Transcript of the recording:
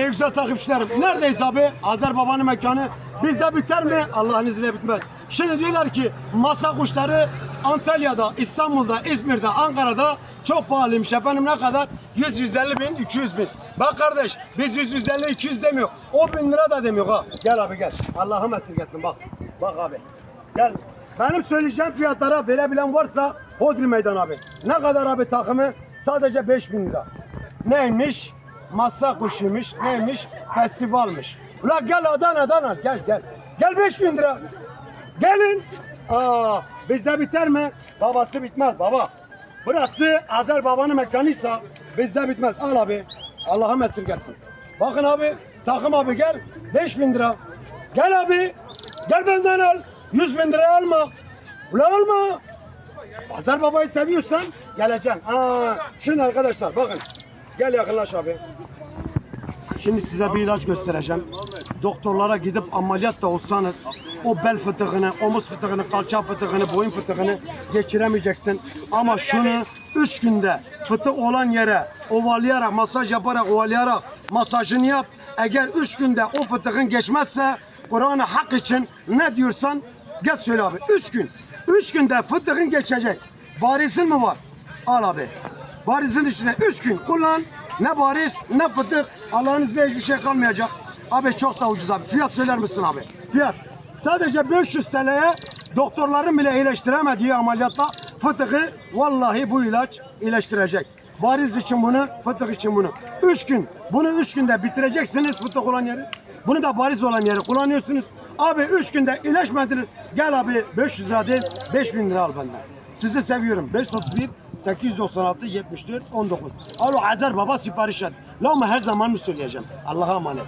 Sevgili güzel takipçilerim. Neredeyiz abi? Azer Baba'nın mekanı. Bizde biter mi? Allah'ın izniyle bitmez. Şimdi diyorlar ki masa kuşları Antalya'da, İstanbul'da, İzmir'de, Ankara'da çok pahalıymış. Efendim ne kadar? 100-150 bin, 200 bin. Bak kardeş biz 100-150-200 demiyor. O bin lira da demiyor ha. Gel abi gel. Allah'ım esirgesin bak. Bak abi. Gel. Benim söyleyeceğim fiyatlara verebilen varsa Hodri Meydan abi. Ne kadar abi takımı? Sadece 5000 lira. Neymiş? Masa kuşuymuş. Neymiş? Festivalmiş. Ula gel Adana'dan al. Gel gel. Gel 5000 lira. Gelin. Aa, bizde biter mi? Babası bitmez baba. Burası Azer babanın mekanıysa bizde bitmez. Al abi. Allah'ım esirgesin. Bakın abi. Takım abi gel. 5000 lira. Gel abi. Gel benden al. 100 bin liraya alma. Ula alma. Azer babayı seviyorsan geleceksin. Aa, şimdi arkadaşlar bakın. Gel yakınlaş abi. Şimdi size bir ilaç göstereceğim. Doktorlara gidip ameliyat da olsanız o bel fıtığını, omuz fıtığını, kalça fıtığını, boyun fıtığını geçiremeyeceksin. Ama şunu 3 günde fıtık olan yere ovalayarak, masaj yaparak, ovalayarak masajını yap. Eğer 3 günde o fıtığın geçmezse Kur'an-ı Hak için ne diyorsan gel söyle abi. 3 gün. 3 günde fıtığın geçecek. Barisin mi var? Al abi. Barizin içinde 3 gün kullan. Ne bariz ne fıtık. Allah'ın hiçbir şey kalmayacak. Abi çok da ucuz abi. Fiyat söyler misin abi? Fiyat. Sadece 500 TL'ye doktorların bile iyileştiremediği ameliyatla fıtığı vallahi bu ilaç iyileştirecek. Bariz için bunu, fıtık için bunu. 3 gün. Bunu 3 günde bitireceksiniz fıtık olan yeri. Bunu da bariz olan yeri kullanıyorsunuz. Abi 3 günde iyileşmediniz. Gel abi 500 lira değil 5000 lira al benden. Sizi seviyorum. 531 896 74 19. Alo Azer Baba sipariş et. Lama her zaman mı söyleyeceğim? Allah'a emanet.